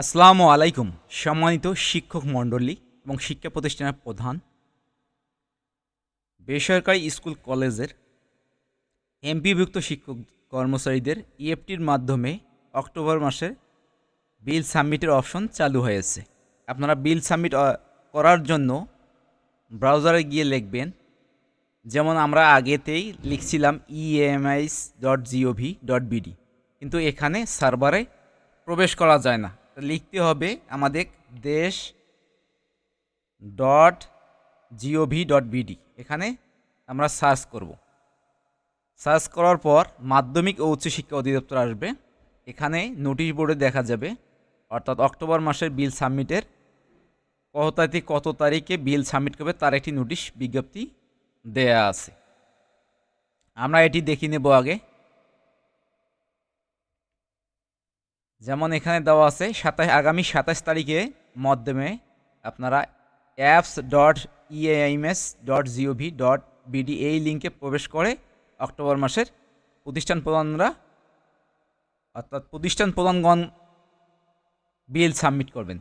আসসালামু আলাইকুম, সম্মানিত শিক্ষক মণ্ডলী এবং শিক্ষা প্রতিষ্ঠানের প্রধান। বেসরকারি স্কুল কলেজের এমপিভুক্ত শিক্ষক কর্মচারীদের ইএফটির মাধ্যমে অক্টোবর মাসে বিল সাবমিটের অপশন চালু হয়েছে। আপনারা বিল সাবমিট করার জন্য ব্রাউজারে গিয়ে লিখবেন, যেমন আমরা আগেতেই লিখছিলাম EMIS dot GOV dot BD কিন্তু এখানে সার্ভারে প্রবেশ করা যায় না। লিখতে হবে আমাদের দেশ ডট জিওভি ডট বিডি এখানে আমরা সার্চ করব। সার্চ করার পর মাধ্যমিক ও উচ্চশিক্ষা অধিদপ্তর আসবে। এখানে নোটিশ বোর্ডে দেখা যাবে, অর্থাৎ অক্টোবর মাসের বিল সাবমিটের কত তারিখে কত তারিখে বিল সাবমিট করবে তার একটি নোটিশ বিজ্ঞপ্তি দেয়া আছে। আমরা এটি দেখে নেব আগে। যেমন এখানে দেওয়া আছে সাতাশ, আগামী সাতাশ তারিখে মাধ্যমে আপনারা apps dot EAMS dot GOV dot BD এই লিঙ্কে প্রবেশ করে অক্টোবর মাসের প্রতিষ্ঠান প্রধানরা অর্থাৎ প্রতিষ্ঠান প্রধানগণ বিল সাবমিট করবেন।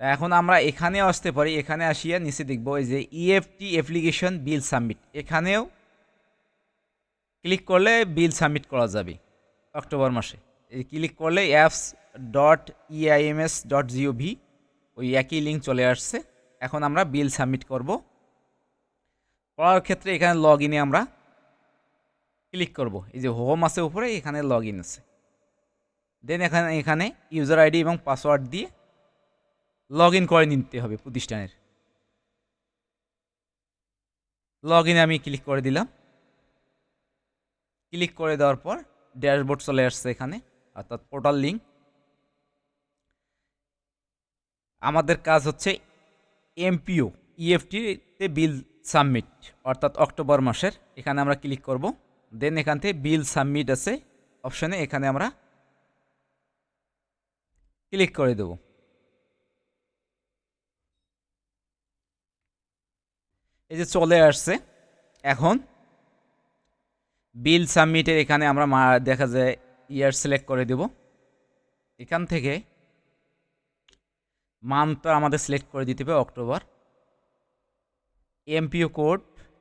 এখন আমরা এখানেও আসতে পারি, এখানে আসিয়া নিচে দেখব এই যে E EFT application bill submit. এখানেও ক্লিক করলে বিল সাবমিট করা যাবে অক্টোবর মাসে। ক্লিক করলে apps dot EIMS dot GOV ওই একই লিঙ্ক চলে আসছে। এখন আমরা বিল সাবমিট করব। করার ক্ষেত্রে এখানে লগ ইনে আমরা ক্লিক করব। এই যে হোম আছে উপরে, এখানে লগ ইন আছে। দেন এখানে এখানে ইউজার আইডি এবং পাসওয়ার্ড দিয়ে লগ ইন করে নিতে হবে প্রতিষ্ঠানের। লগ ইনে আমি ক্লিক করে দিলাম। ক্লিক করে দেওয়ার পর ড্যাশবোর্ড চলে আসছে এখানে। অর্থাৎ পোর্টাল লিঙ্ক আমাদের কাজ হচ্ছে এমপিও ইএফটিতে বিল সাবমিট অর্থাৎ অক্টোবর মাসের। এখানে আমরা ক্লিক করব দেন এখান থেকে বিল সাবমিট আছে অপশানে এখানে আমরা ক্লিক করে দেব। এই যে চলে আসছে, এখন বিল সাবমিটের এখানে আমরা দেখা যায় ইয়ার সিলেক্ট করে দেব। এখান থেকে মান্থটা আমাদের সিলেক্ট করে দিতে হবে অক্টোবর। এমপিও কোড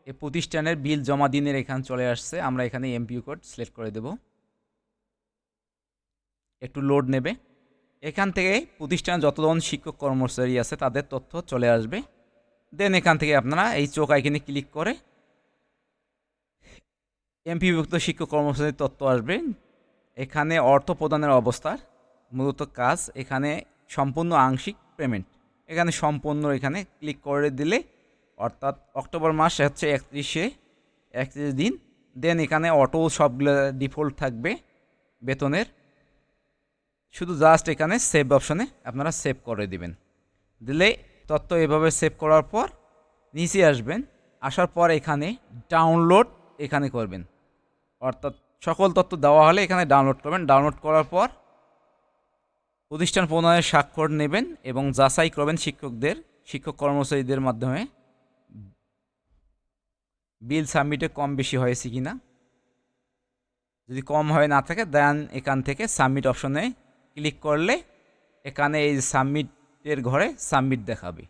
এ প্রতিষ্ঠানের বিল জমা দিনের এখানে চলে আসছে, আমরা এখানে এমপিও কোড সিলেক্ট করে দেব। একটু লোড নেবে। এখান থেকে প্রতিষ্ঠান যতজন শিক্ষক কর্মচারী আছে, তাদের তথ্য চলে আসবে। দেন এখান থেকে আপনারা এই চোখ আইকনে ক্লিক করে এমপিভুক্ত শিক্ষক কর্মচারীর তথ্য আসবে। এখানে অর্থ প্রদানের অবস্থার মূলত কাজ, এখানে সম্পূর্ণ আংশিক পেমেন্ট এখানে সম্পূর্ণ এখানে ক্লিক করে দিলে, অর্থাৎ অক্টোবর মাস হচ্ছে একত্রিশে, একত্রিশ দিন দেন এখানে অটো সবগুলো ডিফল্ট থাকবে বেতনের। শুধু জাস্ট এখানে সেভ অপশনে আপনারা সেভ করে দিবেন। দিলে তথ্য এভাবে সেভ করার পর নিচে আসবেন, আসার পর এখানে ডাউনলোড এখানে করবেন। অর্থাৎ সকল তথ্য দেওয়া হলে এখানে ডাউনলোড করবেন। ডাউনলোড করার পর প্রতিষ্ঠান প্রণয়ের স্বাক্ষর নেবেন এবং যাচাই করবেন শিক্ষকদের, শিক্ষক কর্মচারীদের মাধ্যমে। বিল সাবমিটে কম বেশি হয়েছে কি না যদি কম হয়ে না থাকে, দেন এখান থেকে সাবমিট অপশনে ক্লিক করলে এখানে এই সাবমিটের ঘরে সাবমিট দেখাবে।